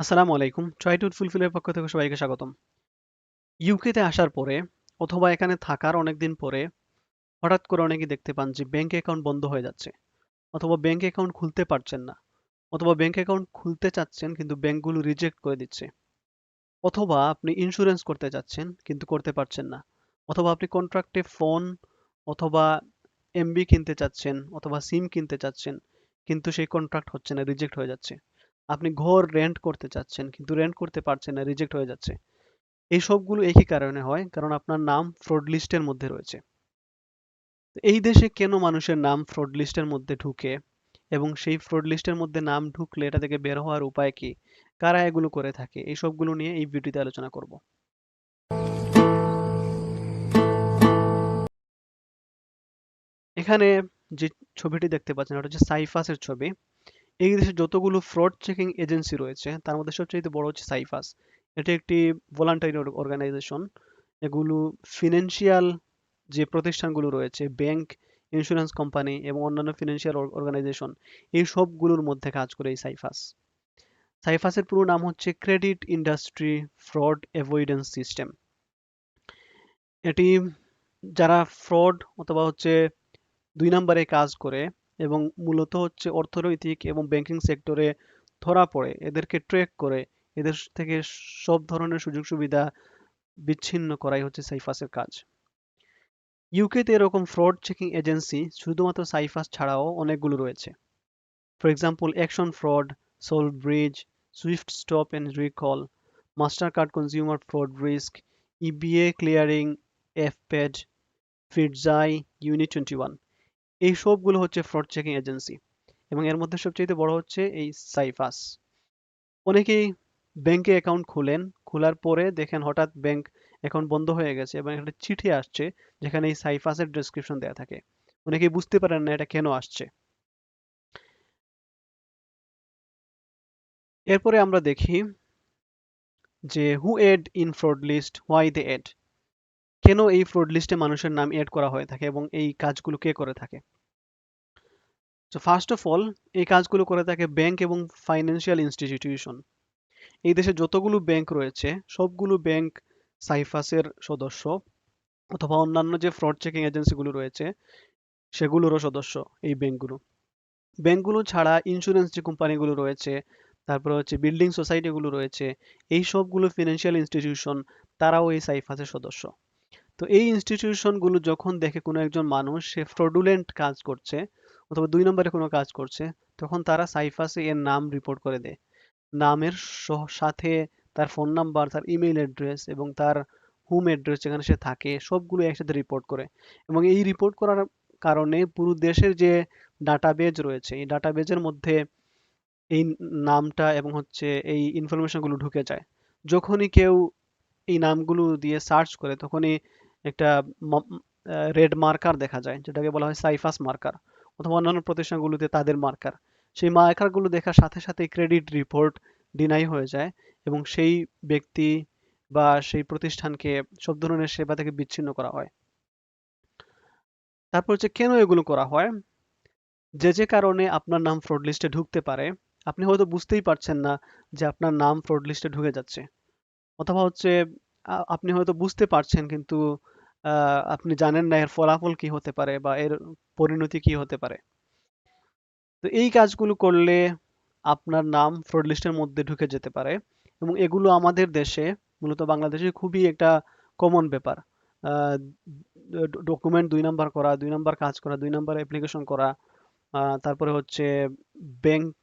আসসালামু আলাইকুম। Try to ফুলফিলের পক্ষ থেকে সবাইকে স্বাগতম। ইউকেতে আসার পরে অথবা এখানে থাকার অনেক দিন পরে হঠাৎ করে অনেকেই দেখতে পান যে ব্যাংক অ্যাকাউন্ট বন্ধ হয়ে যাচ্ছে অথবা ব্যাংক অ্যাকাউন্ট খুলতে পারছেন না অথবা ব্যাংক অ্যাকাউন্ট খুলতে চাচ্ছেন কিন্তু ব্যাংকগুলো রিজেক্ট করে দিচ্ছে অথবা আপনি ইন্স্যুরেন্স করতে চাচ্ছেন কিন্তু করতে পারছেন না অথবা আপনি কন্ট্রাক্টে ফোন অথবা এমবি কিনতে চাচ্ছেন অথবা সিম কিনতে চাচ্ছেন কিন্তু সেই কন্ট্রাক্ট হচ্ছে না রিজেক্ট হয়ে যাচ্ছে। আপনি ঘর রেন্ট করতে চাচ্ছেন, কিন্তু রেন্ট করতে পারছেন না রিজেক্ট হয়ে যাচ্ছে। এই সবগুলো একই কারণে হয়, কারণ আপনার নাম ফ্রড লিস্টের মধ্যে রয়েছে। এই দেশে কেন মানুষের নাম ফ্রড লিস্টের মধ্যে ঢুকে এবং সেই ফ্রড লিস্টের মধ্যে নাম ঢুকলে এটা থেকে বের হওয়ার উপায় কি? কারা এগুলো করে থাকে? এই সবগুলো নিয়ে এই ভিডিওতে আলোচনা করব। এখানে যে ছবিটি দেখতে পাচ্ছেন ওটা হচ্ছে সাইফাসের ছবি। এই দেশে যতগুলো ফ্রড চেকিং এজেন্সি রয়েছে, তার মধ্যে সবচেয়ে বড় হচ্ছে সাইফাস এটি একটি ভলান্টারি অর্গানাইজেশন এগুলো ফিনান্সিয়াল যে প্রতিষ্ঠানগুলো রয়েছে ব্যাংক ইন্স্যুরেন্স কোম্পানি এবং অন্যান্য ফিনান্সিয়াল অর্গানাইজেশন এই সবগুলোর মধ্যে কাজ করে এই সাইফাস সাইফাসের পুরো নাম হচ্ছে credit industry fraud avoidance system এটি যারা ফ্রড অথবা হচ্ছে দুই নম্বরে কাজ করে এবং মূলত হচ্ছে অর্থনৈতিক এবং ব্যাংকিং সেক্টরে ধরা পড়ে। এদেরকে ট্র্যাক করে, এদের থেকে সব ধরনের সুযোগ সুবিধা বিচ্ছিন্ন করাই হচ্ছে সাইফাসের কাজ। ইউকেতে এরকম ফ্রড চেকিং এজেন্সি শুধুমাত্র সাইফাস ছাড়াও অনেকগুলো রয়েছে। For example action fraud sole bridge swift stop and recall master card consumer fraud risk EBA clearing এফপেড ফিটজাই ইউনিট টোয়েন্টি ওয়ান এই সবগুলো হচ্ছে ফ্রড চেকিং এজেন্সি এবং এর মধ্যে সবচেয়ে বড় হচ্ছে এই সাইফাস অনেকেই ব্যাংকে অ্যাকাউন্ট খুলেন, খোলার পরে দেখেন হঠাৎ ব্যাংক অ্যাকাউন্ট বন্ধ হয়ে গেছে এবং একটা চিঠি আসছে যেখানে এই সাইফাসের ডেসক্রিপশন দেওয়া থাকে। অনেকেই বুঝতে পারেন না এটা কেন আসছে। এরপরে আমরা দেখি যে who add in fraud list why they add কেন এই ফ্রড লিস্টে মানুষের নাম এড করা হয়ে থাকে এবং এই কাজগুলো কে করে থাকে? তো ফার্স্ট অফ অল এই কাজগুলো করে থাকে ব্যাংক এবং ফাইন্যান্সিয়াল ইনস্টিটিউশন এই দেশে যতগুলো ব্যাংক রয়েছে, সবগুলো ব্যাংক সাইফাসের সদস্য অথবা অন্যান্য যে ফ্রড চেকিং এজেন্সিগুলো রয়েছে, সেগুলোরও সদস্য এই ব্যাংকগুলো ব্যাংকগুলো ছাড়া ইন্স্যুরেন্স যে কোম্পানিগুলো রয়েছে, তারপরে হচ্ছে বিল্ডিং সোসাইটিগুলো রয়েছে, এই সবগুলো ফিনান্সিয়াল ইনস্টিটিউশন তারাও এই সাইফাসের সদস্য। তো এই ইনস্টিটিউশনগুলো যখন দেখে কোনো একজন মানুষ সে ফ্রডুলেন্ট কাজ করছে অথবা দুই নম্বরে কোনো কাজ করছে, তখন তারা সাইফাসে এর নাম রিপোর্ট করে দেয়। নামের সাথে তার ফোন নাম্বার তার ইমেইল অ্যাড্রেস এবং তার হোম অ্যাড্রেস যেখানে সে থাকে, সবগুলো একসাথে রিপোর্ট করে। এবং এই রিপোর্ট করার কারণে পুরো দেশের যে ডাটাবেজ রয়েছে, এই ডাটাবেজের মধ্যে এই নামটা এবং হচ্ছে এই ইনফরমেশনগুলো ঢুকে যায়। যখনই কেউ এই নামগুলো দিয়ে সার্চ করে, তখনই একটা রেড মার্কার দেখা যায়, যেটাকে বলা হয় সাইফাস মার্কার অথবা অন্যান্য প্রতিষ্ঠানগুলোতে তাদের মার্কার সেই মার্কারগুলো দেখার সাথে সাথে ক্রেডিট রিপোর্ট ডিনাই হয়ে যায় এবং সেই ব্যক্তি বা সেই প্রতিষ্ঠানকে সব ধরনের সেবা থেকে বিচ্ছিন্ন করা হয়। তারপর হচ্ছে কেন এগুলো করা হয়? যে যে কারণে আপনার নাম ফ্রড লিস্টে ঢুকতে পারে। আপনি হয়তো বুঝতেই পারছেন না যে আপনার নাম ফ্রড লিস্টে ঢুকে যাচ্ছে। অথবা হচ্ছে আপনি হয়তো বুঝতে পারছেন কিন্তু আপনি জানেন না এর ফলাফল কি হতে পারে বা এর পরিণতি কি হতে পারে। তো এই কাজগুলো করলে আপনার নাম ফ্রড লিস্টের মধ্যে ঢুকে যেতে পারে এবং এগুলো আমাদের দেশে, মূলত বাংলাদেশে খুবই একটা কমন ব্যাপার। ডকুমেন্ট দুই নাম্বার করা, দুই নাম্বার কাজ করা, দুই নাম্বার অ্যাপ্লিকেশন করা তারপরে হচ্ছে ব্যাংক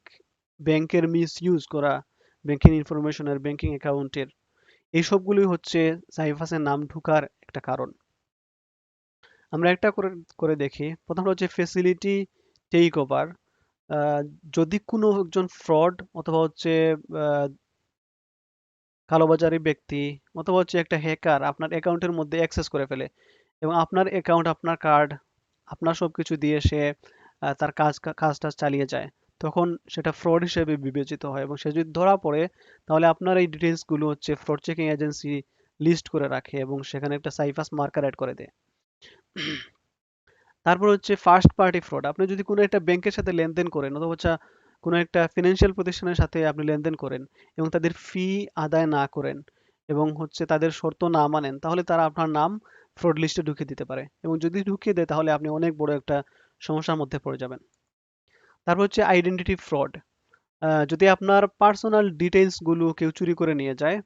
ব্যাংকের মিস ইউজ করা ব্যাংকিং ইনফরমেশনের ব্যাংকিং অ্যাকাউন্টের এই হচ্ছে সাইফাসের নাম ঢুকার একটা কারণ। আমরা একটা করে করে দেখি। প্রথমটা হচ্ছে ফেসিলিটি টেক ওভার যদি কোনো একজন ফ্রড অথবা হচ্ছে কালোবাজারি ব্যক্তি অথবা হচ্ছে একটা হ্যাকার আপনার অ্যাকাউন্টের মধ্যে অ্যাক্সেস করে ফেলে এবং আপনার অ্যাকাউন্ট আপনার কার্ড আপনার সব কিছু দিয়ে সে তার কাজ, কাজটা চালিয়ে যায়, তখন সেটা ফ্রড হিসেবে বিবেচিত হয় এবং সে যদি ধরা পড়ে, তাহলে আপনার এই ডিটেলসগুলো হচ্ছে ফ্রড চেকিং এজেন্সি লিস্ট করে রাখে এবং সেখানে একটা সাইফাস মার্কার অ্যাড করে দেয়। তারপর হচ্ছে ফার্স্ট পার্টি ফ্রড আপনি যদি কোনো একটা ব্যাংকের সাথে লেনদেন করেন অথবা হচ্ছে কোনো একটা ফিনান্সিয়াল প্রতিষ্ঠানের সাথে আপনি লেনদেন করেন এবং তাদের ফি আদায় না করেন এবং হচ্ছে তাদের শর্ত না মানেন, তাহলে তারা আপনার নাম ফ্রড লিস্টে ঢুকিয়ে দিতে পারে। এবং যদি ঢুকিয়ে দেয়, তাহলে আপনি অনেক বড় একটা সমস্যার মধ্যে পড়ে যাবেন। তারপর হচ্ছে আইডেন্টিটি ফ্রড যদি আপনার পার্সোনাল ডিটেলসগুলো কেউ চুরি করে নিয়ে যায়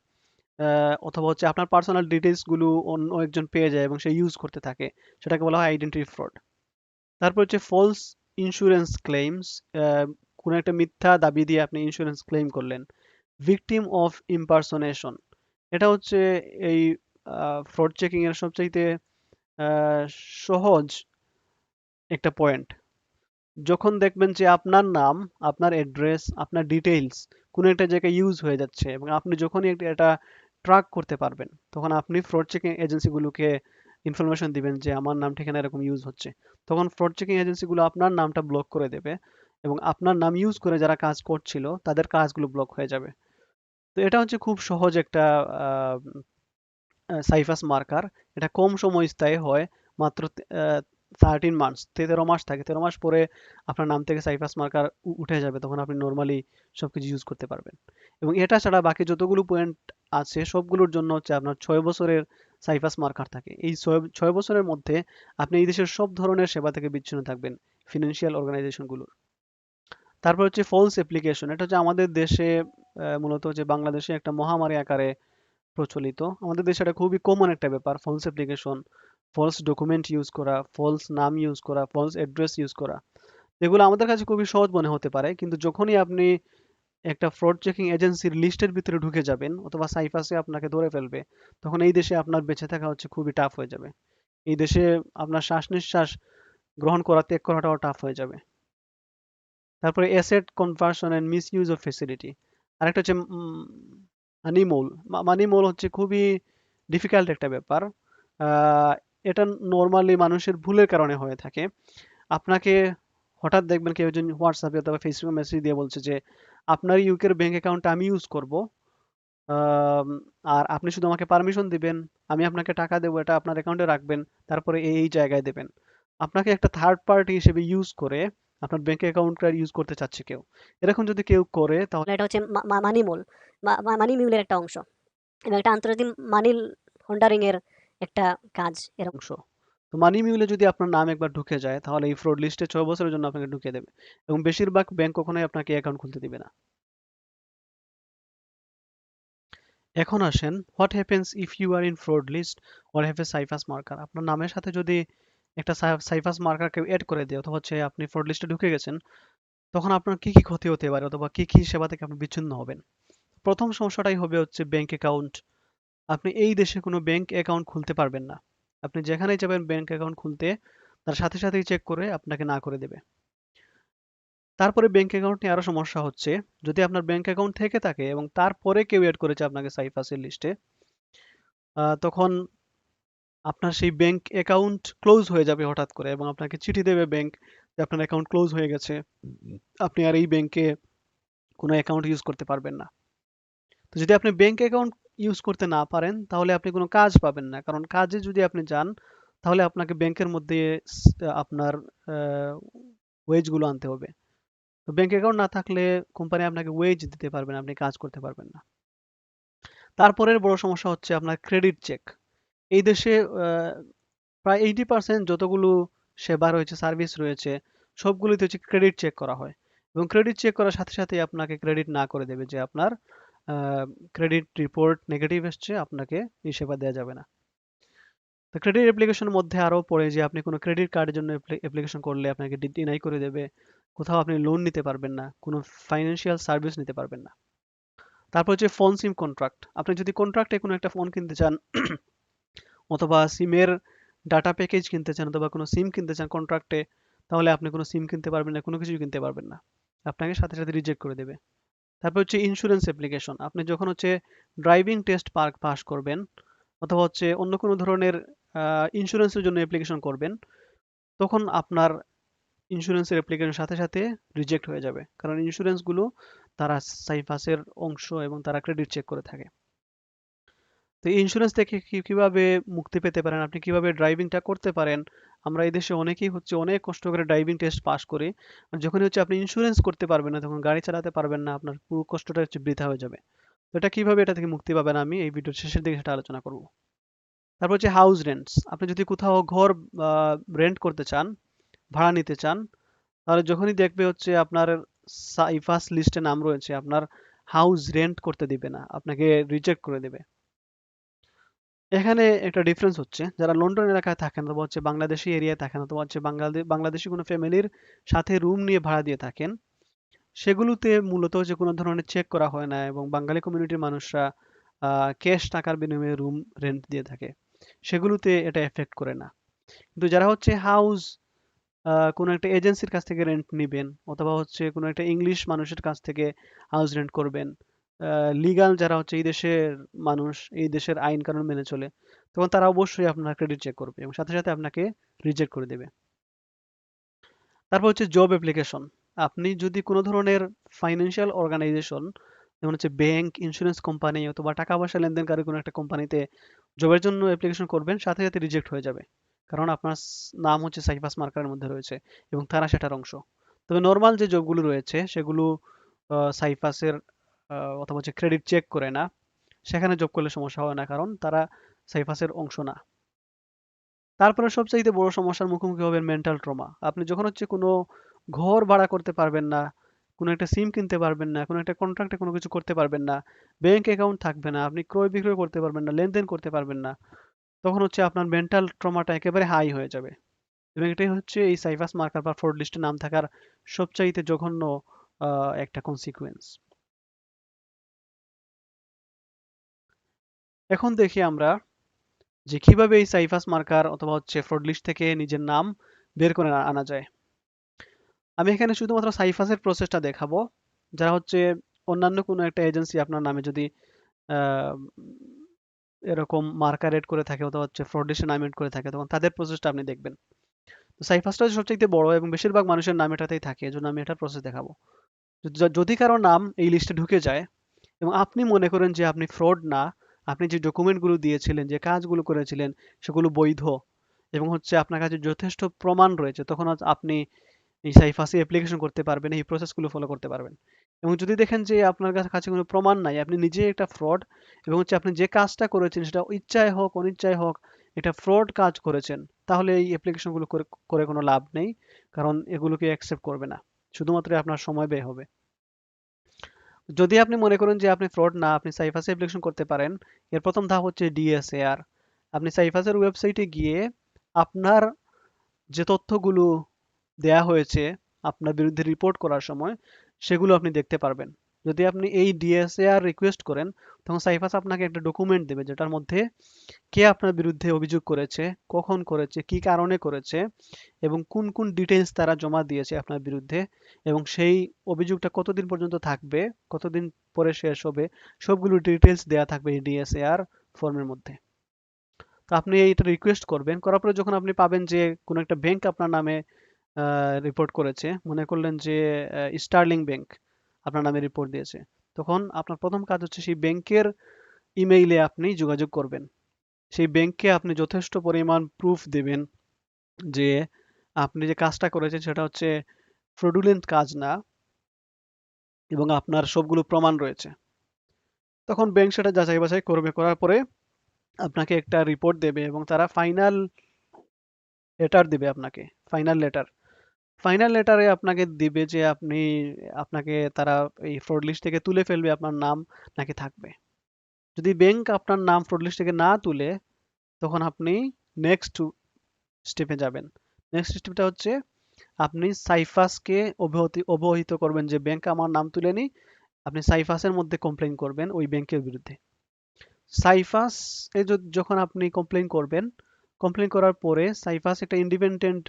অথবা হচ্ছে আপনার পার্সোনাল ডিটেলসগুলো অন্য একজন পেয়ে যায় এবং সে ইউজ করতে থাকে। সেটাকে বলা হয় আইডেন্টিটি ফ্রড তারপর হচ্ছে ফলস ইন্স্যুরেন্স ক্লেইমস কোনো একটা মিথ্যা দাবি দিয়ে আপনি ইন্স্যুরেন্স ক্লেম করলেন। ভিকটিম অফ ইম্পারসোনেশন এটা হচ্ছে এই ফ্রড চেকিংয়ের সবচাইতে সহজ একটা পয়েন্ট যখন দেখবেন যে আপনার নাম, আপনার অ্যাড্রেস আপনার ডিটেইলস কোনো একটা জায়গায় ইউজ হয়ে যাচ্ছে এবং আপনি যখনই একটা এটা ট্র্যাক করতে পারবেন। তখন আপনি ফ্রড চেকিং এজেন্সিগুলোকে ইনফরমেশন দিবেন যে আমার নাম ঠিকানা এরকম ইউজ হচ্ছে। তখন ফ্রড চেকিং এজেন্সিগুলো আপনার নামটা ব্লক করে দেবে এবং আপনার নাম ইউজ করে যারা কাজ করছিল তাদের কাজগুলো ব্লক হয়ে যাবে। তো এটা হচ্ছে খুব সহজ একটা সাইফাস মার্কার এটা কম সময় স্থায়ী হয়, মাত্র থার্টিন মান্থস তেরো মাস থাকে, তেরো মাস পরে আপনার নাম থেকে সাইফাস মার্কার উঠে যাবে, তখন আপনি নর্মালি সবকিছু ইউজ করতে পারবেন। এবং এটা ছাড়া বাকি যতগুলো পয়েন্ট আছে, সবগুলোর জন্য হচ্ছে আপনার ছয় বছরের সাইফাস মার্কার থাকে। এই ছয় বছরের মধ্যে আপনি এই দেশের সব ধরনের সেবা থেকে বিচ্ছিন্ন থাকবেন ফিনান্সিয়াল অর্গানাইজেশনগুলোর তারপর হচ্ছে ফলস অ্যাপ্লিকেশন এটা হচ্ছে আমাদের দেশে মূলত হচ্ছে বাংলাদেশে একটা মহামারী আকারে প্রচলিত। আমাদের দেশে এটা খুবই কমন একটা ব্যাপার false application false document use করা ফলস নাম ইউজ করা ফলস অ্যাড্রেস ইউজ করা। এগুলো আমাদের কাছে খুবই সহজ মনে হতে পারে, কিন্তু যখনই আপনি একটা ফ্রড চেকিং এজেন্সির লিস্টের ভিতরে ঢুকে যাবেন অথবা সাইফাসে আপনাকে ধরে ফেলবে, তখন এই দেশে আপনার বেঁচে থাকা হচ্ছে খুবই টাফ হয়ে যাবে। এই দেশে আপনার শ্বাস নিঃশ্বাস গ্রহণ করা, ত্যাগ করাটাও টাফ হয়ে যাবে। তারপরে asset conversion and misuse of facility আরেকটা হচ্ছে মানি মোল মানি মোল হচ্ছে খুবই ডিফিকাল্ট একটা ব্যাপার। এটা নর্মালি মানুষের ভুলের কারণে হয়ে থাকে। আপনাকে হঠাৎ দেখবেন কেউ একজন হোয়াটসঅ্যাপে অথবা ফেসবুকে মেসেজ দিয়ে বলছে যে, আপনার ইউকের ব্যাংক অ্যাকাউন্টটা আমি ইউজ করব। আর আপনি শুধু আমাকে পারমিশন দিবেন, আমি আপনাকে টাকা দেবো, এটা আপনার অ্যাকাউন্টে রাখবেন, তারপরে এই এই জায়গায় দেবেন। আপনাকে একটা থার্ড পার্টি হিসেবে ইউজ করে আপনার ব্যাংক অ্যাকাউন্টটা ইউজ করতে চাচ্ছে কেউ। এরকম যদি কেউ করে তাহলে এটা হচ্ছে মানি মোল মানি মিউলের একটা অংশ। এবং এটা আন্তর্জাতিক মানি লন্ডারিং এর একটা কাজ এরকম। অংশ তো মানি মিউলে যদি আপনার নাম একবার ঢুকে যায়, তাহলে এই ফ্রড লিস্টে ছয় বছরের জন্য আপনাকে ঢুকিয়ে দেবে। এবং বেশিরভাগ ব্যাংক কখনোই আপনাকে অ্যাকাউন্ট খুলতে দিবে না। এখন আসেন what happens if you are in fraud list or have a CIFAS marker আপনার নামের সাথে যদি একটা সাইফাস মার্কার কেউ অ্যাড করে দেয়, অথবা হচ্ছে আপনি ফ্রড লিস্টে ঢুকে গেছেন, তখন আপনার কি কি ক্ষতি হতে পারে? অথবা কি কি সেবা থেকে আপনি বিচ্ছিন্ন হবেন? প্রথম সমস্যাটাই হবে হচ্ছে ব্যাংক অ্যাকাউন্ট আপনি এই দেশে কোনো ব্যাংক অ্যাকাউন্ট খুলতে পারবেন না। আপনি যেখানেই যাবেন ব্যাংক অ্যাকাউন্ট খুলতে, তার সাথে সাথেই চেক করে আপনাকে না করে দেবে। তারপরে ব্যাংক অ্যাকাউন্ট নিয়ে আরও সমস্যা হচ্ছে, যদি আপনার ব্যাংক অ্যাকাউন্ট থেকে থাকে এবং তারপরে কেউ অ্যাড করেছে আপনাকে সাইফাসের লিস্টে তখন আপনার সেই ব্যাংক অ্যাকাউন্ট ক্লোজ হয়ে যাবে হঠাৎ করে এবং আপনাকে চিঠি দেবে ব্যাংক যে আপনার অ্যাকাউন্ট ক্লোজ হয়ে গেছে। আপনি আর এই ব্যাংকে কোনো অ্যাকাউন্ট ইউজ করতে পারবেন না। তো যদি আপনি ব্যাংক অ্যাকাউন্ট ইউজ করতে না পারেন, তাহলে আপনি কোনো কাজ পাবেন না। কারণ কাজে যদি আপনি যান, তাহলে আপনাকে ব্যাংকের মধ্যে আপনার ওয়েজগুলো আনতে হবে। তো ব্যাংক অ্যাকাউন্ট না থাকলে কোম্পানি আপনাকে ওয়েজ দিতে পারবে না, আপনি কাজ করতে পারবেন না। তারপরের বড় সমস্যা হচ্ছে আপনার ক্রেডিট চেক এই দেশে প্রায় এইটি পার্সেন্ট যতগুলো সেবা রয়েছে সার্ভিস রয়েছে, সবগুলোতে হচ্ছে ক্রেডিট চেক করা হয়। এবং ক্রেডিট চেক করার সাথে সাথে আপনাকে ক্রেডিট না করে দেবে যে আপনার ক্রেডিট রিপোর্ট নেগেটিভ এসছে, আপনাকে এই সেবা দেওয়া যাবে না। তো ক্রেডিট অ্যাপ্লিকেশনের মধ্যে আরও পড়ে যে আপনি কোনো ক্রেডিট কার্ডের জন্য অ্যাপ্লিকেশন করলে আপনাকে ডিনাই করে দেবে, কোথাও আপনি লোন নিতে পারবেন না, কোনো ফাইন্যান্সিয়াল সার্ভিস নিতে পারবেন না। তারপর হচ্ছে ফোন সিম কন্ট্রাক্ট আপনি যদি কন্ট্রাক্টে কোনো একটা ফোন কিনতে চান, অথবা সিমের ডাটা প্যাকেজ কিনতে চান, অথবা কোনো সিম কিনতে চান কন্ট্রাক্টে তাহলে আপনি কোনো সিম কিনতে পারবেন না, কোনো কিছুই কিনতে পারবেন না। আপনাকে সাথে সাথে রিজেক্ট করে দেবে। তারপর হচ্ছে ইন্স্যুরেন্স অ্যাপ্লিকেশন আপনি যখন হচ্ছে ড্রাইভিং টেস্ট পার্ক পাস করবেন, অথবা হচ্ছে অন্য কোনো ধরনের ইন্স্যুরেন্সের জন্য অ্যাপ্লিকেশন করবেন, তখন আপনার ইন্স্যুরেন্সের অ্যাপ্লিকেশনের সাথে সাথে রিজেক্ট হয়ে যাবে। কারণ ইন্স্যুরেন্সগুলো তারা সাইফাসের অংশ এবং তারা ক্রেডিট চেক করে থাকে। তো ইন্স্যুরেন্স থেকে কীভাবে মুক্তি পেতে পারেন? আপনি কীভাবে ড্রাইভিংটা করতে পারেন? আমরা এই দেশে অনেকেই হচ্ছে অনেক কষ্ট করে ড্রাইভিং টেস্ট পাস করে যখনই হচ্ছে আপনি ইন্স্যুরেন্স করতে পারবেন না, তখন গাড়ি চালাতে পারবেন না, আপনার পুরো কষ্টটা হচ্ছে বৃথা হয়ে যাবে। তো এটা কীভাবে এটা থেকে মুক্তি পাবেন আমি এই ভিডিওর শেষের দিকে সেটা আলোচনা করব। তারপর হচ্ছে হাউস রেন্টস আপনি যদি কোথাও ঘর রেন্ট করতে চান, ভাড়া নিতে চান, তাহলে যখনই দেখবে হচ্ছে আপনার সাইফাস লিস্টে নাম রয়েছে, আপনার হাউস রেন্ট করতে দিবে না, আপনাকে রিজেক্ট করে দেবে। এখানে একটা ডিফারেন্স হচ্ছে। যারা লন্ডন এলাকায় থাকেন অথবা হচ্ছে বাংলাদেশি এরিয়ায় থাকেন অথবা হচ্ছে বাংলাদেশ বাংলাদেশি কোনো ফ্যামিলির সাথে রুম নিয়ে ভাড়া দিয়ে থাকেন, সেগুলোতে মূলত যে কোনো ধরনের চেক করা হয় না এবং বাঙালি কমিউনিটির মানুষরা ক্যাশ টাকার বিনিময়ে রুম রেন্ট দিয়ে থাকে। সেগুলোতে এটা এফেক্ট করে না। কিন্তু যারা হচ্ছে হাউস কোনো একটা এজেন্সির কাছ থেকে রেন্ট নেবেন অথবা হচ্ছে কোনো একটা ইংলিশ মানুষের কাছ থেকে হাউস রেন্ট করবেন লিগাল যারা হচ্ছে এই দেশের মানুষ, এই দেশের আইন কানুন মেনে চলে, তখন তারা অবশ্যই আপনার ক্রেডিট চেক করবে এবং সাথে সাথে আপনাকে রিজেক্ট করে দেবে। তারপর হচ্ছে জব অ্যাপ্লিকেশন আপনি যদি কোনো ধরনের ফাইন্যান্সিয়াল অর্গানাইজেশন যেমন হচ্ছে ব্যাংক ইন্স্যুরেন্স কোম্পানি অথবা টাকা পয়সা লেনদেনকারী কোনো একটা কোম্পানিতে জবের জন্য অ্যাপ্লিকেশন করবেন, সাথে সাথে রিজেক্ট হয়ে যাবে। কারণ আপনার নাম হচ্ছে সাইফাস মার্কারের মধ্যে রয়েছে এবং তারা সেটার অংশ। তবে নর্মাল যে জবগুলো রয়েছে, সেগুলো সাইফাসের অথবা হচ্ছে ক্রেডিট চেক করে না, সেখানে জব করলে সমস্যা হয় না, কারণ তারা সাইফাসের অংশ না। তারপরে সবচাইতে বড় সমস্যার মুখোমুখি হবেন মেন্টাল ট্রমা আপনি যখন হচ্ছে কোনো ঘর ভাড়া করতে পারবেন না, কোনো একটা সিম কিনতে পারবেন না, কোনো একটা কন্ট্রাক্টে কোনো কিছু করতে পারবেন না ব্যাংক অ্যাকাউন্ট থাকবে না, আপনি ক্রয় বিক্রয় করতে পারবেন না, লেনদেন করতে পারবেন না, তখন হচ্ছে আপনার মেন্টাল ট্রমাটা একেবারে হাই হয়ে যাবে। এবং এটাই হচ্ছে এই সাইফাস মার্কার বা ফ্রড লিস্টে নাম থাকার সবচাইতে জঘন্য একটা কনসিকুয়েন্স এখন দেখি আমরা যে কীভাবে এই সাইফাস মার্কার অথবা হচ্ছে ফ্রড লিস্ট থেকে নিজের নাম বের করে আনা যায়। আমি এখানে শুধুমাত্র সাইফাসের প্রসেসটা দেখাবো যারা হচ্ছে অন্যান্য কোনো একটা এজেন্সি আপনার নামে যদি এরকম মার্কার এড করে থাকে অথবা হচ্ছে ফ্রড লিস্টে নাম এড করে থাকে, তখন তাদের প্রসেসটা আপনি দেখবেন। তো সাইফাসটা সবচেয়ে বড় এবং বেশিরভাগ মানুষের নাম এটাতেই থাকে, এজন্য আমি এটার প্রসেস দেখাবো। যদি কারও নাম এই লিস্টে ঢুকে যায় এবং আপনি মনে করেন যে আপনি ফ্রড না আপনি যে ডকুমেন্টগুলো দিয়েছিলেন, যে কাজগুলো করেছিলেন, সেগুলো বৈধ এবং হচ্ছে আপনার কাছে যথেষ্ট প্রমাণ রয়েছে, তখন আপনি এই সাইফাসে অ্যাপ্লিকেশন করতে পারবেন, এই প্রসেসগুলো ফলো করতে পারবেন। এবং যদি দেখেন যে আপনার কাছে কোনো প্রমাণ নাই, আপনি নিজে একটা ফ্রড এবং হচ্ছে আপনি যে কাজটা করেছেন সেটা ইচ্ছায় হোক, অনিচ্ছায় হোক এটা ফ্রড কাজ করেছেন, তাহলে এই অ্যাপ্লিকেশনগুলো করে কোনো লাভ নেই, কারণ এগুলোকে অ্যাকসেপ্ট করবে না। শুধুমাত্র আপনার সময় ব্যয় হবে। যদি আপনি মনে করেন যে আপনি ফ্রড না, আপনি সাইফাসে অ্যাপ্লিকেশন করতে পারেন, এর প্রথম ধাপ হচ্ছে ডিএসএআর আপনি সাইফাসের ওয়েবসাইটে গিয়ে আপনার যে তথ্যগুলো দেয়া হয়েছে, আপনার বিরুদ্ধে রিপোর্ট করার সময়, সেগুলো আপনি দেখতে পারবেন। যদি আপনি এই ডিএসএআর রিকোয়েস্ট করেন, তখন সাইফাস আপনাকে একটা ডকুমেন্ট দেবে, যেটার মধ্যে কে আপনার বিরুদ্ধে অভিযোগ করেছে, কখন করেছে, কি কারণে করেছে, এবং কোন কোন ডিটেলস তারা জমা দিয়েছে আপনার বিরুদ্ধে, এবং সেই অভিযোগটা কতদিন পর্যন্ত থাকবে, কতদিন পরে শেষ হবে, সবগুলো ডিটেলস দেয়া থাকবে এই ডিএসএআর ফর্মের মধ্যে। তো আপনি এইটা রিকোয়েস্ট করবেন, করার পরে যখন আপনি পাবেন যে কোনো একটা ব্যাংক আপনার নামে রিপোর্ট করেছে, মনে করলেন যে স্টার্লিং ব্যাংক আপনার নামে রিপোর্ট দিয়েছে। তখন আপনার প্রথম কাজ হচ্ছে সেই ব্যাংকের ইমেইলে আপনি যোগাযোগ করবেন। সেই ব্যাংককে আপনি যথেষ্ট পরিমাণ প্রুফ দেবেন যে আপনি যে কাজটা করেছেন সেটা হচ্ছে ফ্রডুলেন্ট কাজ না এবং আপনার সবগুলো প্রমাণ রয়েছে। তখন ব্যাংক সেটা যাচাই বাছাই করবে, করার পরে আপনাকে একটা রিপোর্ট দেবে এবং তারা ফাইনাল লেটার দেবে আপনাকে ফাইনাল লেটার ফাইনাল লেটারে আপনাকে দিবে যে আপনি, আপনাকে তারা এই ফ্রড লিস্ট থেকে তুলে ফেলবে, আপনার নাম নাকি থাকবে। যদি ব্যাংক আপনার নাম ফ্রড লিস্ট থেকে না তুলে, তখন আপনি নেক্সট স্টেপে যাবেন। নেক্সট স্টেপটা হচ্ছে, আপনি সাইফাসকে অবহতি, অবহিত করবেন যে ব্যাংক আমার নাম তুলেনি আপনি সাইফাসের মধ্যে কমপ্লেন করবেন ওই ব্যাংকের বিরুদ্ধে। সাইফাস এ যখন আপনি কমপ্লেন করবেন কমপ্লেন করার পরে সাইফাস একটা ইন্ডিপেন্ডেন্ট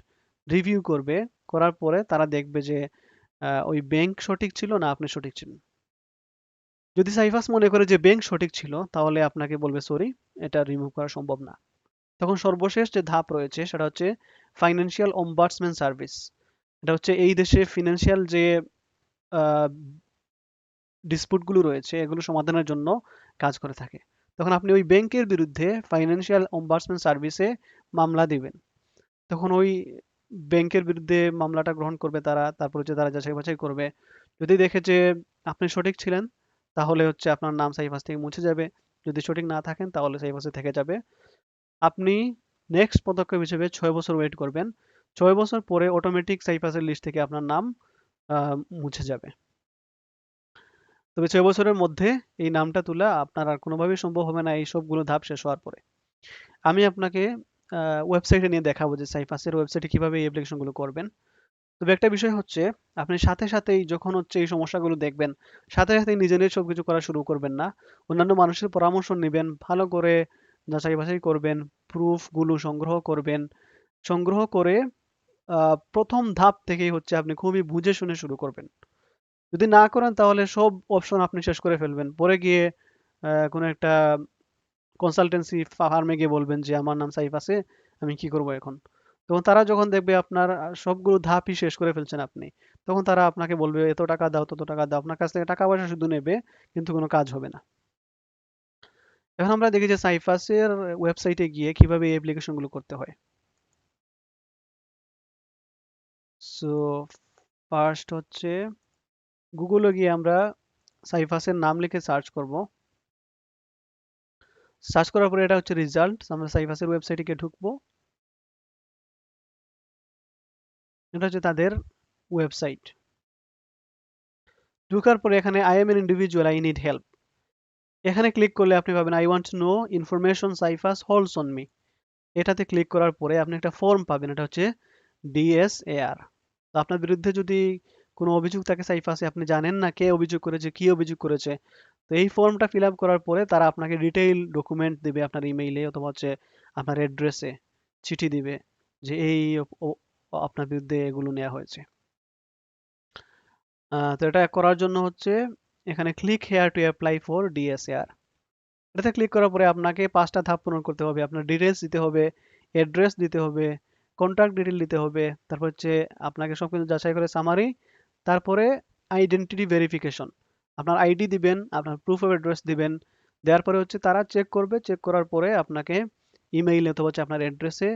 রিভিউ করবে, করার পরে তারা দেখবে যে ওই ব্যাংক সঠিক ছিল না আপনি সঠিক ছিলেন। যদি সাইফাস মনে করে যে ব্যাংক সঠিক ছিল, তাহলে আপনাকে বলবে সরি এটা রিমুভ করা সম্ভব না। তখন সর্বশেষ যে ধাপ রয়েছে, সেটা হচ্ছে ফাইন্যান্সিয়াল অম্বার্সম্যান সার্ভিস এটা হচ্ছে এই দেশে ফিনান্সিয়াল যে ডিসপুটগুলো রয়েছে, এগুলো সমাধানের জন্য কাজ করে থাকে। তখন আপনি ওই ব্যাংকের বিরুদ্ধে ফাইন্যান্সিয়াল অম্বার্সম্যান সার্ভিসে মামলা দিবেন। তখন ওই ব্যাংকের বিরুদ্ধে মামলাটা গ্রহণ করবে তারা, তারপর হচ্ছে তারা যাচাই বাছাই করবে। যদি দেখে যে আপনি সঠিক ছিলেন, তাহলে হচ্ছে আপনার নাম সাইফাস থেকে মুছে যাবে। যদি সঠিক না থাকেন, তাহলে সাইফাসে থেকে যাবে। আপনি নেক্সট পদক্ষেপ হিসেবে ছয় বছর ওয়েট করবেন। ছয় বছর পরে অটোমেটিক সাইফাসের লিস্ট থেকে আপনার নাম মুছে যাবে। তবে ছয় বছরের মধ্যে এই নামটা তোলা আপনার আর কোনোভাবেই সম্ভব হবে না, এই সবগুলো ধাপ শেষ হওয়ার পরে। আমি আপনাকে ওয়েবসাইটে নিয়ে দেখাবো যে সাইফাসের ওয়েবসাইটে কীভাবে এই অ্যাপ্লিকেশনগুলো করবেন। তবে একটা বিষয় হচ্ছে, আপনি সাথে সাথেই যখন হচ্ছে এই সমস্যাগুলো দেখবেন, সাথে সাথেই নিজে নিজে সবকিছু করা শুরু করবেন না। অন্যান্য মানুষের পরামর্শ নেবেন, ভালো করে যাচাই বাছাই করবেন প্রুফগুলো সংগ্রহ করবেন। সংগ্রহ করে প্রথম ধাপ থেকেই হচ্ছে আপনি খুবই বুঝে শুনে শুরু করবেন। যদি না করেন তাহলে সব অপশন আপনি শেষ করে ফেলবেন। পরে গিয়ে কোনো একটা কনসালটেন্সি ফার্মে গিয়ে বলবেন যে, আমার নাম সাইফ আছে, আমি কি করব এখন? তখন তারা যখন দেখবে আপনার সবগুলো ধাপই শেষ করে ফেলছেন আপনি, তখন তারা আপনাকে বলবে, এত টাকা দাও, তত টাকা দাও। আপনার কাছ থেকে টাকা পয়সা শুধু নেবে, কিন্তু কোনো কাজ হবে না। এখন আমরা দেখি যে সাইফাসের ওয়েবসাইটে গিয়ে কীভাবে এই অ্যাপ্লিকেশনগুলো করতে হয়। সো ফার্স্ট হচ্ছে গুগলে গিয়ে আমরা সাইফাসের নাম লিখে সার্চ করব। সার্চ করার পরে এটা হচ্ছে রেজাল্ট আমরা সাইফাসের ওয়েবসাইটে গিয়ে ঢুকবো। এটা হচ্ছে তাদের ওয়েবসাইট ঢুকার পরে এখানে I am an individual I need help এখানে ক্লিক করলে আপনি পাবেন I want know information CIFAS holds on me এটাতে ক্লিক করার পরে আপনি একটা ফর্ম পাবেন, এটা হচ্ছে ডিএসএআর তো আপনার বিরুদ্ধে যদি কোনো অভিযোগ থাকে সাইফাসে আপনি জানেন না কে অভিযোগ করেছে, কি অভিযোগ করেছে তো এই ফর্মটা ফিল আপ করার পরে তারা আপনাকে ডিটেইল ডকুমেন্ট দেবে আপনার ইমেইলে অথবা হচ্ছে আপনার অ্যাড্রেসে চিঠি দিবে যে এই আপনার বিরুদ্ধে এগুলো নেওয়া হয়েছে। তো এটা করার জন্য হচ্ছে এখানে click here to apply for DSAR এটাতে ক্লিক করার পরে আপনাকে পাঁচটা ধাপ পূরণ করতে হবে। আপনার ডিটেলস দিতে হবে অ্যাড্রেস দিতে হবে কন্ট্যাক্ট ডিটেল দিতে হবে, তারপর হচ্ছে আপনাকে সব কিছু যাচাই করে সামারি তারপরে আইডেন্টিটি ভেরিফিকেশন আপনার আইডি দিবেন, আপনার প্রুফ অফ অ্যাড্রেস দিবেন, দেওয়ার পরে হচ্ছে তারা চেক করবে চেক করার পরে আপনাকে ইমেইল অথবা হচ্ছে আপনার অ্যাড্রেসে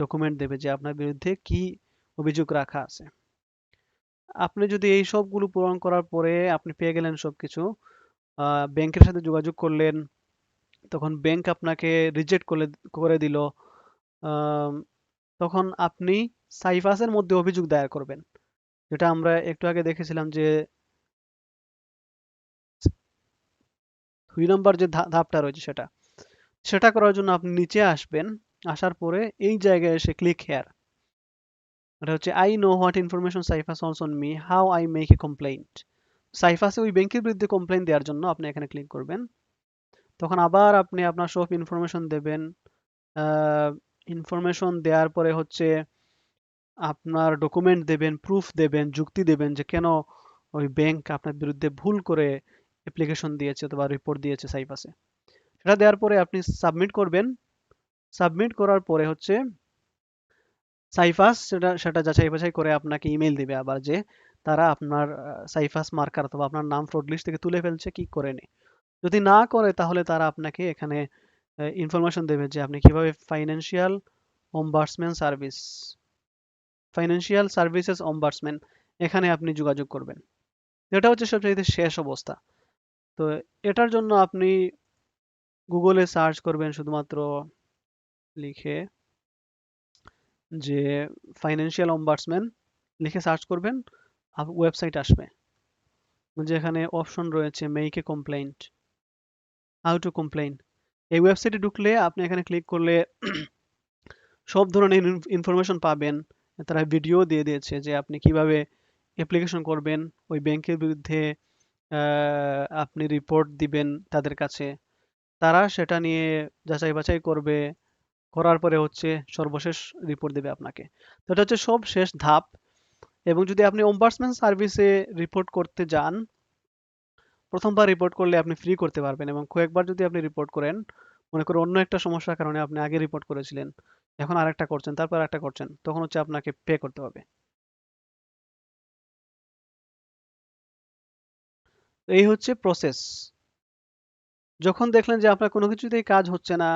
ডকুমেন্ট দেবে যে আপনার বিরুদ্ধে কি অভিযোগ রাখা আছে। আপনি যদি এই সবগুলো পূরণ করার পরে আপনি পেয়ে গেলেন সব কিছু ব্যাংকের সাথে যোগাযোগ করলেন, তখন ব্যাংক আপনাকে রিজেক্ট করলে, করে দিল তখন আপনি সাইফাসের মধ্যে অভিযোগ দায়ের করবেন। যেটা আমরা একটু আগে দেখেছিলাম যে দুই নম্বর যে ধাপটা রয়েছে সেটা। সেটা করার জন্য আপনি নিচে আসবেন, আসার পরে এই জায়গায় এসে ক্লিক হেয়ার এটা হচ্ছে I know what information CIFAS holds on me how I make a complaint সাইফাসে ওই ব্যাংকের বিরুদ্ধে কমপ্লেইন দেওয়ার জন্য আপনি এখানে ক্লিক করবেন। তখন আবার আপনি আপনার সব ইনফরমেশন দেবেন। ইনফরমেশন দেওয়ার পরে হচ্ছে আপনার ডকুমেন্ট দেবেন প্রুফ দেবেন, যুক্তি দেবেন যে কেন ওই ব্যাংক আপনার বিরুদ্ধে ভুল করে অ্যাপ্লিকেশন দিয়েছে অথবা রিপোর্ট দিয়েছে সাইফাসে সেটা দেওয়ার পরে আপনি সাবমিট করবেন। সাবমিট করার পরে হচ্ছে সাইফাস সেটা সেটা যাচাই বাছাই করে আপনাকে ইমেল দিবে আবার যে তারা আপনার সাইফাস মার্কার অথবা আপনার নাম ফ্রড লিস্ট থেকে তুলে ফেলছে, কি করেনি যদি না করে তাহলে তারা আপনাকে এখানে ইনফরমেশন দেবে যে আপনি কীভাবে financial ombudsman service financial services ombudsman এখানে আপনি যোগাযোগ করবেন। এটা হচ্ছে সবচেয়ে শেষ অবস্থা। তো এটার জন্য আপনি গুগলে সার্চ করবেন শুধুমাত্র লিখে যে ফাইন্যান্সিয়াল অম্বার্সম্যান লিখে সার্চ করবেন ওয়েবসাইট আসবে। যে এখানে অপশন রয়েছে make a how to complain এই ওয়েবসাইটে ঢুকলে আপনি এখানে ক্লিক করলে সব ধরনের ইনফরমেশন পাবেন। তারা ভিডিও দিয়ে দিয়েছে যে আপনি কীভাবে অ্যাপ্লিকেশন করবেন, ওই ব্যাংকের বিরুদ্ধে আপনি রিপোর্ট দিবেন তাদের কাছে। তারা সেটা নিয়ে যাচাই বাছাই করবে, করার পরে হচ্ছে সর্বশেষ রিপোর্ট দেবে আপনাকে। তো এটা হচ্ছে সব শেষ ধাপ। এবং যদি আপনি অম্বার্সম্যান সার্ভিসে রিপোর্ট করতে যান, প্রথমবার রিপোর্ট করলে আপনি ফ্রি করতে পারবেন। এবং কয়েকবার যদি আপনি রিপোর্ট করেন, মনে করুন অন্য একটা সমস্যার কারণে আপনি আগে রিপোর্ট করেছিলেন, এখন আরেকটা করছেন, তারপর একটা করছেন, তখন হচ্ছে আপনাকে পে করতে হবে। এই হচ্ছে প্রসেস যখন দেখলেন যে আপনার কোনো কিছুতেই কাজ হচ্ছে না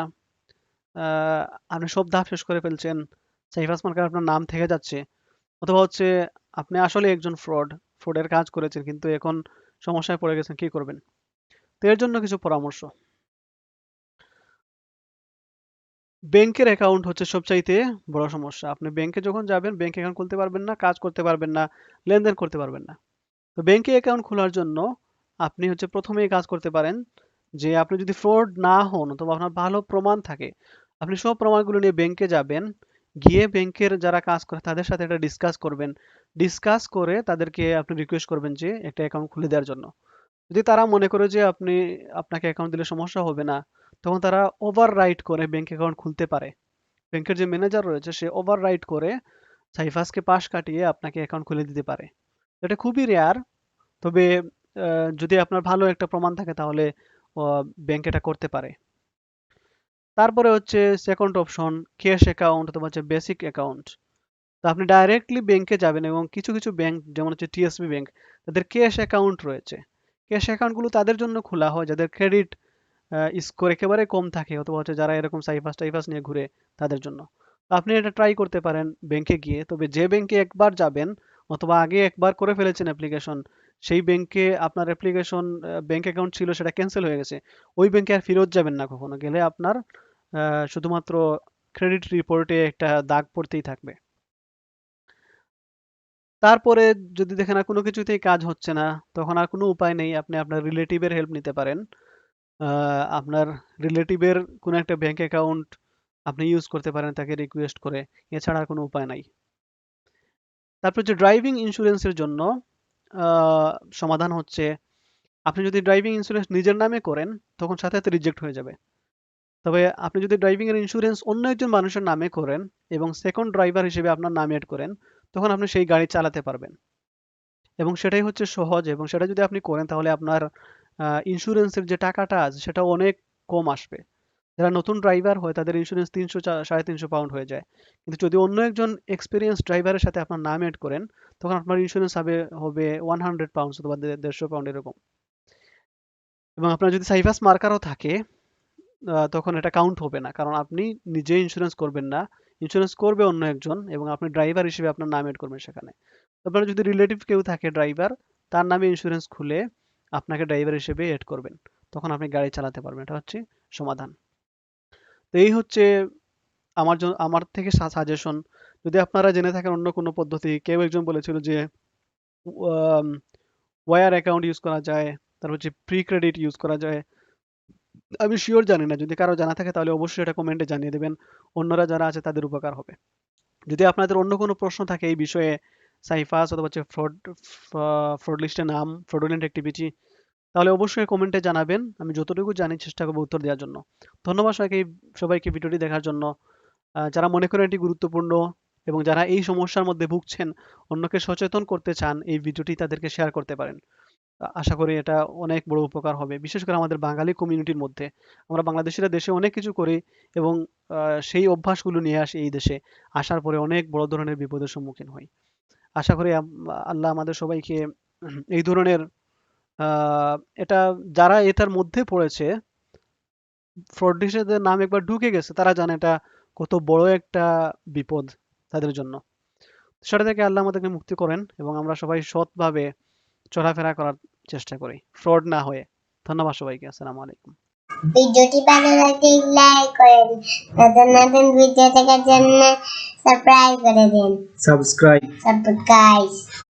আপনি সব ধাপ শেষ করে ফেলছেন সাইফাস মার্কার আপনার নাম থেকে যাচ্ছে, অথবা হচ্ছে আপনি আসলে একজন ফ্রড ফ্রডের কাজ করেছেন কিন্তু এখন সমস্যায় পড়ে গেছেন, কি করবেন? তো এর জন্য কিছু পরামর্শ। ব্যাংকের অ্যাকাউন্ট হচ্ছে সবচাইতে বড় সমস্যা। আপনি ব্যাংকে যখন যাবেন, ব্যাংক অ্যাকাউন্ট খুলতে পারবেন না, কাজ করতে পারবেন না, লেনদেন করতে পারবেন না। তো ব্যাংকে অ্যাকাউন্ট খোলার জন্য আপনি হচ্ছে প্রথমেই কাজ করতে পারেন যে আপনি যদি ফ্রড না হন অথবা আপনার ভালো প্রমাণ থাকে, আপনি সব প্রমাণগুলো নিয়ে ব্যাংকে যাবেন, গিয়ে ব্যাংকের যারা কাজ করে তাদের সাথে এটা ডিসকাস করবেন। ডিসকাস করে তাদেরকে আপনি রিকোয়েস্ট করবেন যে একটা অ্যাকাউন্ট খুলে দেওয়ার জন্য। যদি তারা মনে করে যে আপনি, আপনাকে অ্যাকাউন্ট দিলে সমস্যা হবে না, তখন তারা ওভার রাইট করে ব্যাংক অ্যাকাউন্ট খুলতে পারে। ব্যাংকের যে ম্যানেজার রয়েছে সে ওভার রাইট করে সাইফাসকে পাশ কাটিয়ে আপনাকে অ্যাকাউন্ট খুলে দিতে পারে। এটা খুবই রেয়ার তবে যদি আপনার ভালো একটা প্রমাণ থাকে তাহলে ব্যাংক এটা করতে পারে। তারপরে হচ্ছে সেকেন্ড অপশন ক্যাশ অ্যাকাউন্ট অথবা হচ্ছে বেসিক অ্যাকাউন্ট তো আপনি ডাইরেক্টলি ব্যাংকে যাবেন এবং কিছু কিছু ব্যাংক যেমন হচ্ছে টিএসবি ব্যাংক তাদের ক্যাশ অ্যাকাউন্ট রয়েছে। ক্যাশ অ্যাকাউন্টগুলো তাদের জন্য খোলা হয়, যাদের ক্রেডিট স্কোর একেবারে কম থাকে অথবা হচ্ছে যারা এরকম সাইফাস টাইফাস নিয়ে ঘুরে, তাদের জন্য। আপনি এটা ট্রাই করতে পারেন ব্যাংকে গিয়ে। তবে যে ব্যাংকে একবার যাবেন, অথবা আগে একবার করে ফেলেছেন অ্যাপ্লিকেশন সেই ব্যাংকে আপনার অ্যাপ্লিকেশন ব্যাংক অ্যাকাউন্ট ছিল, সেটা ক্যান্সেল হয়ে গেছে। ওই ব্যাংকে আর ফেরত যাবেন না কখনো। গেলে আপনার শুধুমাত্র ক্রেডিট রিপোর্টে একটা দাগ পড়তেই থাকবে। তারপরে যদি দেখেন আর কোনো কিছুতেই কাজ হচ্ছে না, তখন আর কোনো উপায় নেই। আপনি আপনার রিলেটিভের হেল্প নিতে পারেন। আপনার রিলেটিভের কোনো একটা ব্যাংক অ্যাকাউন্ট আপনি ইউজ করতে পারেন তাকে রিকোয়েস্ট করে। এছাড়া আর কোনো উপায় নাই। তারপর যে ড্রাইভিং ইন্স্যুরেন্সের জন্য সমাধান হচ্ছে। আপনি যদি ড্রাইভিং ইন্স্যুরেন্স নিজের নামে করেন, তখন সাথে সাথে রিজেক্ট হয়ে যাবে। তবে আপনি যদি ড্রাইভিং এর ইন্স্যুরেন্স অন্য একজন মানুষের নামে করেন এবং সেকেন্ড ড্রাইভার হিসেবে আপনার নাম এড করেন, তখন আপনি সেই গাড়ি চালাতে পারবেন। এবং সেটাই হচ্ছে সহজ এবং সেটা যদি আপনি করেন, তাহলে আপনার ইন্স্যুরেন্সের যে টাকাটা আছে, সেটা অনেক কম আসবে। যারা নতুন ড্রাইভার হয়, তাদের ইন্স্যুরেন্স তিনশো সাড়ে তিনশো পাউন্ড হয়ে যায়। কিন্তু যদি অন্য একজন এক্সপিরিয়েন্স ড্রাইভারের সাথে আপনার নাম এড করেন, তখন আপনার ইন্স্যুরেন্স হবে হবে ওয়ান হান্ড্রেড পাউন্ডস অথবা দেড়শো পাউন্ড এরকম। এবং আপনার যদি সাইভাস মার্কারও থাকে তখন এটা কাউন্ট হবে না। কারণ আপনি নিজে ইন্স্যুরেন্স করবেন না। ইন্স্যুরেন্স করবে অন্য একজন এবং আপনি ড্রাইভার হিসেবে আপনার নাম এড করবেন সেখানে। আপনার যদি রিলেটিভ কেউ থাকে ড্রাইভার তার নামে ইন্স্যুরেন্স খুলে আপনাকে ড্রাইভার হিসেবে এড করবেন। তখন আপনি গাড়ি চালাতে পারবেন। এটা হচ্ছে সমাধান। তো এই হচ্ছে আমার জন্য আমার থেকে সাজেশন যদি আপনারা জেনে থাকেন অন্য কোনো পদ্ধতি, কেউ একজন বলেছিল যে ওয়ার অ্যাকাউন্ট ইউজ করা যায়, তারপর হচ্ছে প্রি ক্রেডিট ইউজ করা যায়। আমি শিওর জানি না, যদি কারও জানা থাকে তাহলে অবশ্যই এটা কমেন্টে জানিয়ে দেবেন। অন্যরা যারা আছে তাদের উপকার হবে। যদি আপনাদের অন্য কোনো প্রশ্ন থাকে এই বিষয়ে, সাইফাস অথবা হচ্ছে ফ্রড ফ্রড লিস্টের নাম ফ্রডুলেন্ট অ্যাক্টিভিটি তাহলে অবশ্যই কমেন্টে জানাবেন। আমি যতটুকু জানি চেষ্টা করব উত্তর দেওয়ার জন্য। ধন্যবাদ সবাইকে সবাইকে ভিডিওটি দেখার জন্য। যারা মনে করেন এটি গুরুত্বপূর্ণ এবং যারা এই সমস্যার মধ্যে ভুগছেন, অন্যকে সচেতন করতে চান, এই ভিডিওটি তাদেরকে শেয়ার করতে পারেন। আশা করি এটা অনেক বড় উপকার হবে। বিশেষ করে আমাদের বাঙালি কমিউনিটির মধ্যে। আমরা বাংলাদেশিরা দেশে অনেক কিছু করি এবং সেই অভ্যাসগুলো নিয়ে আসি এই দেশে। আসার পরে অনেক বড় ধরনের বিপদের সম্মুখীন হই। আশা করি আল্লাহ আমাদের সবাইকে এই ধরনের এটা যারা এটার মধ্যে পড়েছে ফ্রড ডিসের নাম একবার ঢুকে গেছে তারা জানে এটা কত বড় একটা বিপদ তাদের জন্য। সেটা থেকে আল্লাহ আমাদেরকে মুক্তি করেন এবং আমরা সবাই সৎভাবে চলাফেরা করার চেষ্টা করি ফ্রড না হয়ে। ধন্যবাদ সবাইকে আসসালামু আলাইকুম। ভিডিওটি ভালো লাগলে লাইক করেন নতুন নতুন ভিডিও দেখার জন্য সাবস্ক্রাইব করে দিন। subscribe subscribe.